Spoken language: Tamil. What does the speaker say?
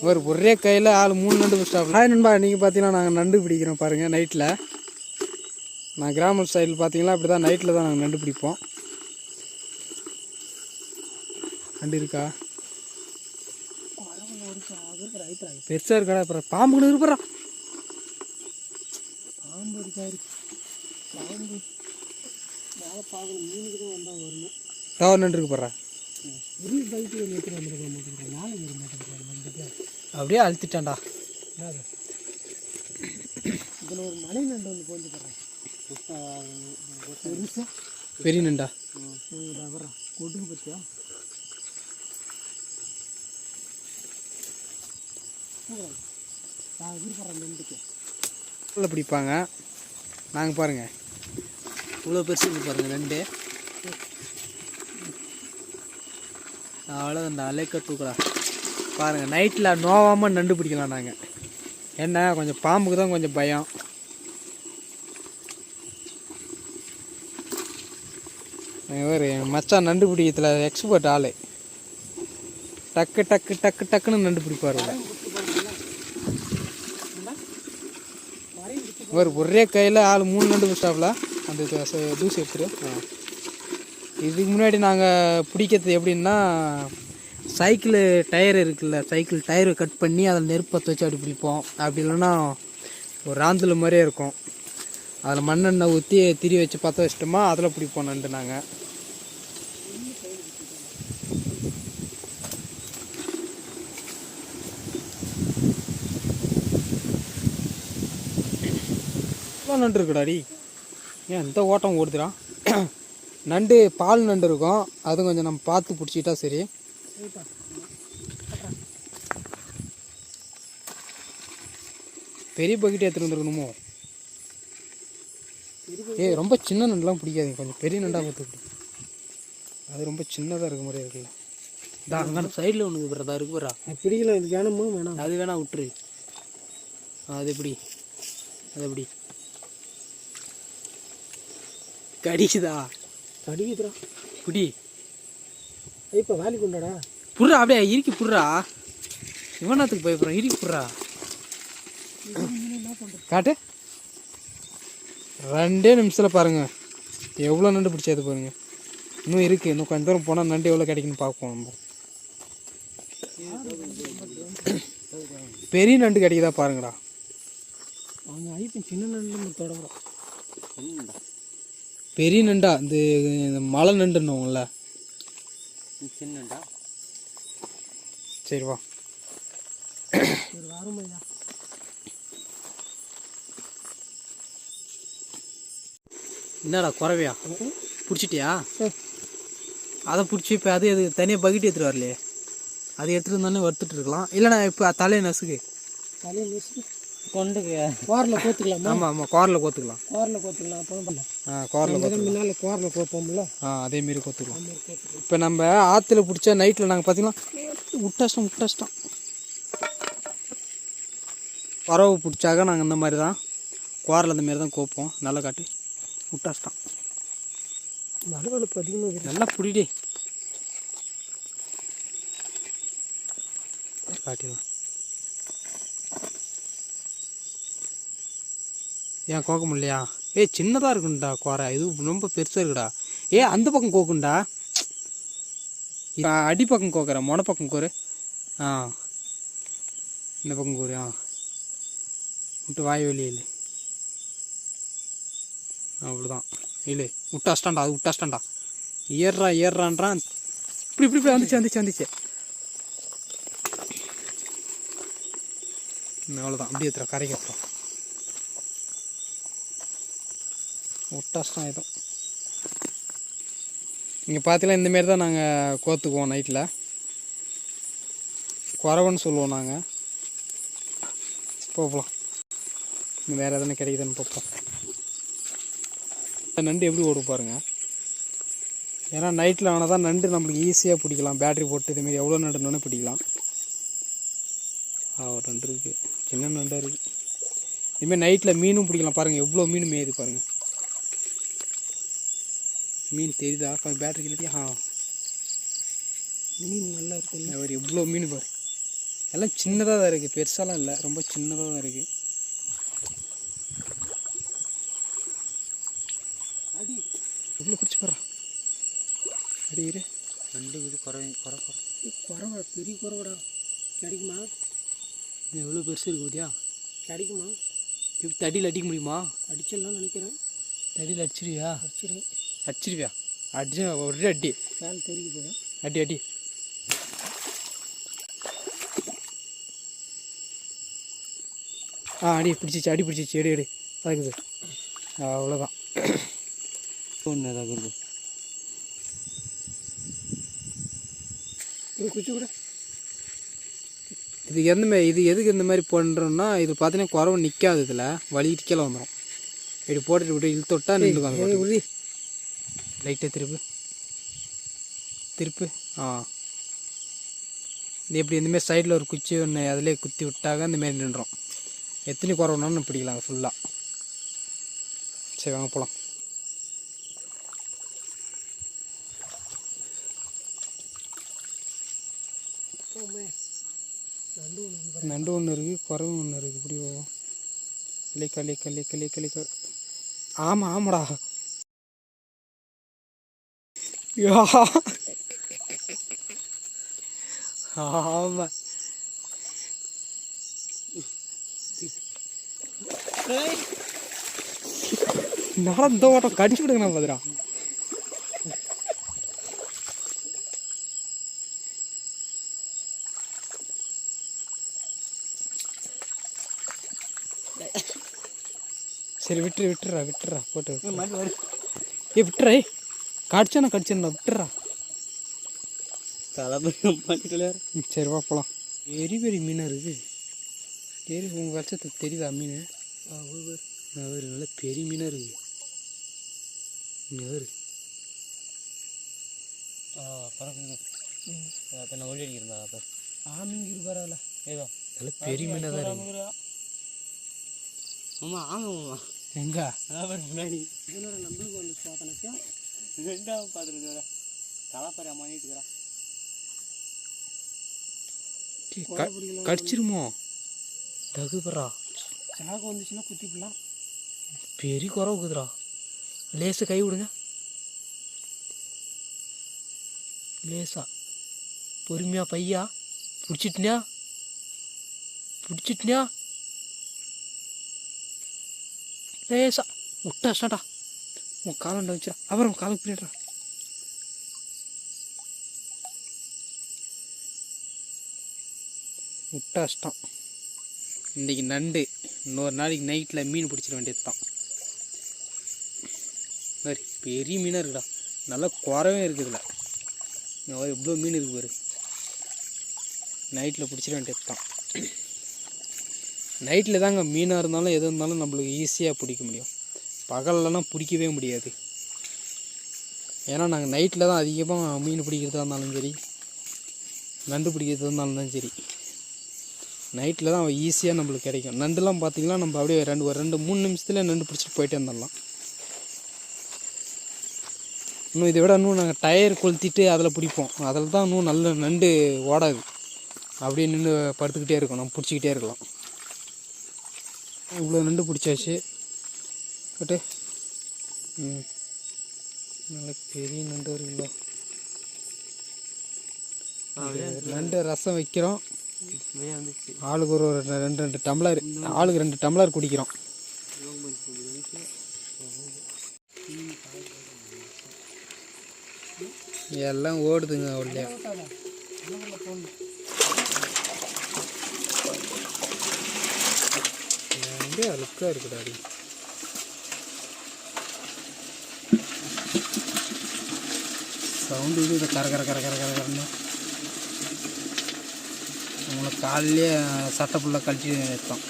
ஒரு ஒரே கையில் ஆள் மூணு நண்டு பிடிச்சிட்டாப்ல ஹாய் நண்பா நீங்கள் பார்த்தீங்கன்னா நாங்கள் நண்டு பிடிக்கிறோம் பாருங்கள் நைட்டில் நான் கிராம சைடில் பார்த்தீங்கன்னா அப்படி தான் நைட்டில் தான் நாங்கள் நண்டு பிடிப்போம். நண்டு இருக்கா? பெருசாக இருக்காடா அப்புறம் பாம்புன்னு இருப்பா பாம்பு இருக்காரு பாம்பு. மேலே பார்க்கணும் மீனுக்கு தான் வந்தால் வரணும் டவர் நண்டு இருக்கு போடுறா ஒரு பைக்கு நேற்று வந்துருக்க மாட்டேங்கிறேன் நாளை வர மாட்டேங்கிறேன் அப்படியே அழுத்திட்டான்டா. என்னது? இதில் ஒரு மலை நண்டு வந்து போடுறேன் பெருசா பெரிய நண்டா? வர்றேன். கொட்டுக்கு பற்றியா நான் எதிர்பார்க்குறேன் நண்டுக்கு. உள்ள பிடிப்பாங்க. நாங்கள் பாருங்கள் இவ்வளோ பெருசு பாருங்கள் நண்டு. அவ்வளோ இந்த அலைக்க தூக்கலா பாருங்கள் நைட்டில் நோவாமல் நண்டு பிடிக்கலாம் நாங்கள் என்ன கொஞ்சம் பாம்புக்கு தான் கொஞ்சம் பயம். ஒரு மச்சான் நண்டு பிடிக்கிறதுல எக்ஸ்பர்ட் ஆள். டக்கு டக்கு டக்கு டக்குன்னு நண்டு பிடிப்பார் ஒரு ஒரே கையில் ஆள் மூணு நண்டு பிடிச்சாப்புல அந்த தூசி எடுத்துரு. ஆ. இதுக்கு முன்னாடி நாங்கள் பிடிக்கிறது எப்படின்னா சைக்கிள் டயர் இருக்குல்ல சைக்கிள் டயரை கட் பண்ணி அதில் நெருப்பு பற்ற வச்சு அப்படி பிடிப்போம். அப்படி இல்லைன்னா ஒரு ராந்தில் மாதிரியே இருக்கும். அதில் மண்ணெண்ணெய் ஊற்றி திரி வச்சு பற்ற வச்சிட்டோமா அதில் பிடிப்போம் நண்டு நாங்கள் இவ்வளோ நண்டு இருக்குடாடி ஏன் இந்த ஓட்டம் ஓடுதுடா? நண்டு பால் நண்டு இருக்கும். அது கொஞ்சம் நம்ம பார்த்து பிடிச்சிட்டா சரி. பெரிய பக்கெட் எடுத்துட்டு வந்துருக்கணுமோ? ஏய் ரொம்ப சின்ன நண்டுலாம் பிடிக்காதீங்க. கொஞ்சம் பெரிய நண்டாக பார்த்து பிடி அது ரொம்ப சின்னதாக இருக்க மாதிரி இருக்குல்ல. தான் அங்கே சைடில் ஒன்று பிறதா இருக்கு பிறா பிடிக்கல. இது வேணுமா? வேணாம். அது வேணா விட்டுரு. அது எப்படி? அது எப்படி? கடிக்குதா? கடிக்குதுடா புடி இப்போ வேலி கொண்டாடா. புடுறா அப்படியே இறுக்கி புடுறா. இவனத்துக்கு பயப்படுறான் இறுக்கி புடுறா. காட்டு. ரெண்டே நிமிஷத்தில் பாருங்க. எவ்வளோ நண்டு பிடிச்சது பாருங்க. இன்னும் இருக்குது இன்னும் கொஞ்சம் தூரம் போனால் நண்டு எவ்வளோ கிடைக்குன்னு பார்ப்போம் நம்ம. பெரிய நண்டு கிடைக்குதா பாருங்கடா. அவங்க ஐப்பன் சின்ன நண்டு தொடங்குறோம் பெரிய நண்டா இந்த மலை நண்டுன்னுவோம்ல சின்னண்டா சரி வா. என்னடா குறவையா? பிடிச்சிட்டியா? அதை பிடிச்சி இப்போ அது அது தனியாக பக்கெட் எடுத்துகிட்டு வரலையே? அது எடுத்துகிட்டு வந்தோடனே வறுத்துட்டு இருக்கலாம். இல்லைண்ணா இப்போ தலையை நசுக்கு. தலையை நெசிக்கு. கொண்டுக்கு கோரில் கோத்துக்கலாமா? ஆமாம் ஆமாம் குவாரில் கோத்துக்கலாம். கோரில் கோத்துக்கலாம் அப்போ ஆ குவாரில் கோத்து முன்னால் கோரில் கோப்போம்ல ஆ அதே மாரி கோத்துக்கலாம். கோத்துக்கலாம். இப்போ நம்ம ஆற்றுல பிடிச்சா நைட்டில் நாங்கள் பார்த்தீங்கன்னா விட்டாஷ்டம் விட்டாஷ்டம் பறவை பிடிச்சாக நாங்கள் இந்த மாதிரி தான் குவாரில் இந்த மாதிரி தான் கோப்போம். நல்லா காட்டு. அதிகமாக இருக்குது. நல்லா புடிடி காட்டிடலாம். ஏன் கோக்க முடியலையா ஏய் சின்னதாக இருக்குண்டா குறை. இது ரொம்ப பெருசாக இருக்குடா. ஏ அந்த பக்கம் கோக்குண்டா அடி பக்கம் கோக்குறேன். மொன பக்கம் கோரு. ஆ. இந்த பக்கம் கோரு ஆ. விட்டு வாய் வெளியே இல்லை அவ்வளோதான் இல்லை விட்டாஸ்டாண்டா அது விட்டாஸ்டாண்டா ஏறுறா ஏறுறான்றான். இப்படி இப்படி இப்படி வந்துச்சு வந்துச்சு வந்துச்சு. அவ்வளோதான் அப்படியே எத்துறோம் கரைக்கு எத்துறோம் விட்டாஸ்தான் ஆகிடும் இங்கே பார்த்தீங்கன்னா இந்தமாரி தான் நாங்கள் கோத்துக்குவோம் நைட்டில் குறவன்னு சொல்லுவோம் நாங்கள் போகலாம். இன்னும் வேறு எதனா கிடைக்குதுன்னு பார்ப்போம். இந்த நண்டு எப்படி ஓடும் பாருங்க. ஏன்னா நைட்டில் ஆனால் தான் நண்டு நம்மளுக்கு ஈஸியாக பிடிக்கலாம். பேட்ரி போட்டு இதுமாரி எவ்வளோ நண்டுன்னு பிடிக்கலாம். ஆ ஒரு நண்டு இருக்குது சின்ன நண்டாக இருக்குது இதுமாரி நைட்டில் மீனும் பிடிக்கலாம். பாருங்கள் எவ்வளோ மீன் மேயுது பாருங்கள் மீன் தெரியுதா? கொஞ்சம் பேட்டரி இல்லாட்டியா ஆ. மீன் நல்லா இருக்குல்ல ஒரு இவ்வளோ மீன் பாரு. எல்லாம் சின்னதாக தான் இருக்குது பெருசாலாம் இல்லை. ரொம்ப சின்னதாக தான் இருக்குது அடி. இவ்வளோ பிடிச்சி போடுறான் அடி இரு. ரெண்டு இது குறை குறை குறை. குறவா? பெரிய குறவடா. கிடைக்குமா? எவ்வளோ பெருசு இருக்கு பார்த்தியா கிடைக்குமா? இப்படி தடியில் அடிக்க முடியுமா? அடிச்சிடலாம் நினைக்கிறேன். தடியில் அடிச்சிருவியா? அடிச்சிரு. அடிச்சிருவியா? அடிச்சு ஒரே அடி. அடி அடி. ஆ அடி பிடிச்சிச்சு அடி பிடிச்சிச்சு. எடு எடு. அதுக்குது அவ்வளோதான் ஒன்று ஏதாவது இது குச்சி கூட. இதுக்கு எந்த மாதிரி இது எதுக்கு இந்த மாதிரி பண்ணுறோம்னா இது பார்த்தீங்கன்னா குறவு நிற்காது இதில். வலிக்கிட்டு கீழே வந்துடும் இப்படி போட்டுட்டு விட்டு இழுத்து விட்டா நின்று ஏய் உறுதி லைட்டாக திருப்பு. திருப்பு? ஆ. இது எப்படி இந்தமாரி சைடில் ஒரு குச்சி ஒன்று அதிலே குத்தி விட்டாக இந்தமாரி நின்றோம் எத்தனை குறவுனாலும் பிடிக்கலாம் ஃபுல்லாக சரி வாங்க போகலாம் நண்டு ஒன்று இருக்குது குறவு ஒன்று இருக்குது இப்படி போவோம் லிக்க லிக்க லிக்க லிக்க லிக்க ஆமாம் ஆமாடா. யா ஆமாம் நடந்த ஓட்டம்? கடிச்சு விடுங்க பதிரா சரி விட்டுரு விட்டுறா விட்டுறா போட்டு விட்டுரு. ஏ விட்டுறா ஏய் கடிச்சானா கடிச்சிருந்தா விட்டுறா ம், சரி வா போகலாம் பெரிய பெரிய மீனாக இருக்குது சரி உங்கள் கஷ்டத்துக்கு தெரியுதா மீன்? அவர் நல்ல பெரிய மீனாக இருக்குது அவர் அப்போ நான் ஒளி அடிக்கிறதா அப்போ? ஆமிங்க இருப்பாரல ஏதோ நல்ல பெரிய மீனாக தான் இருக்குது ஆமாம் ஆமாம் எங்க? அப்புறம் முன்னாடி. நம்மளுக்கு வந்து ரெண்டாவது தலைப்பறை மாட்டிட்டு இருக்கிறா டேய், க- கடிச்சிருமோ? தகுபரா சாகு வந்துச்சுன்னா குத்திக்கலாம் பெரிய குறவுக்குதுடா லேசா கை விடுங்க. லேசா. பொறுமையா பையா? பிடிச்சிட்டியா பிடிச்சிட்டியா லேசா. விட்டா ஸ்டாண்டா உன் காலண்ட வச்சுடா அப்புறம் காலுக்கு பின்னாடிடா முட்டாஷ்டம் இன்றைக்கி நண்டு. இன்னொரு நாளைக்கு நைட்டில் மீன் பிடிச்சிட வேண்டியது தான் சரி பெரிய மீனாக இருக்குடா. நல்லா குறவே இருக்குதுல. எவ்வளோ மீன் இருக்கு பாரு. நைட்டில் பிடிச்சிட வேண்டியது தான் நைட்டில் தாங்க மீனாக இருந்தாலும் எது இருந்தாலும் நம்மளுக்கு ஈஸியாக பிடிக்க முடியும். பகல்லலாம் பிடிக்கவே முடியாது. ஏன்னா நாங்கள் நைட்டில் தான் அதிகமாக மீன் பிடிக்கிறதா இருந்தாலும் சரி நண்டு பிடிக்கிறதா இருந்தாலும் தான் சரி நைட்டில் தான் ஈஸியாக நம்மளுக்கு கிடைக்கும். நண்டுலாம் பார்த்திங்கன்னா நம்ம அப்படியே ரெண்டு ஒரு ரெண்டு மூணு நிமிஷத்தில் நண்டு பிடிச்சிட்டு போயிட்டே வந்துடலாம் இன்னும் இதை விட இன்னும் நாங்கள் டயர் கொளுத்திட்டு அதில் பிடிப்போம். அதில் தான் இன்னும் நல்ல நண்டு ஓடாது. அப்படியே நின்று படுத்துக்கிட்டே இருக்கும். நம்ம பிடிச்சிக்கிட்டே இருக்கலாம். இவ்வளோ நண்டு பிடிச்சாச்சு. பட்டு. ம். நல்ல பெரிய நண்டு இருக்குல்ல இது நண்டு ரசம் வைக்கிறோம். ஆளுக்கு ஒரு ஒரு ரெண்டு ரெண்டு டம்ளர். ஆளுக்கு ரெண்டு டம்ளர் குடிக்கிறோம். எல்லாம் ஓடுதுங்க உள்ளே அழுக்காக இருக்குடா சவுண்டு இது கர கர கர கர கர கரன்னு. உங்களுக்கு காலையிலே சட்டை ஃபுல்லாக கழிச்சு வைப்போம்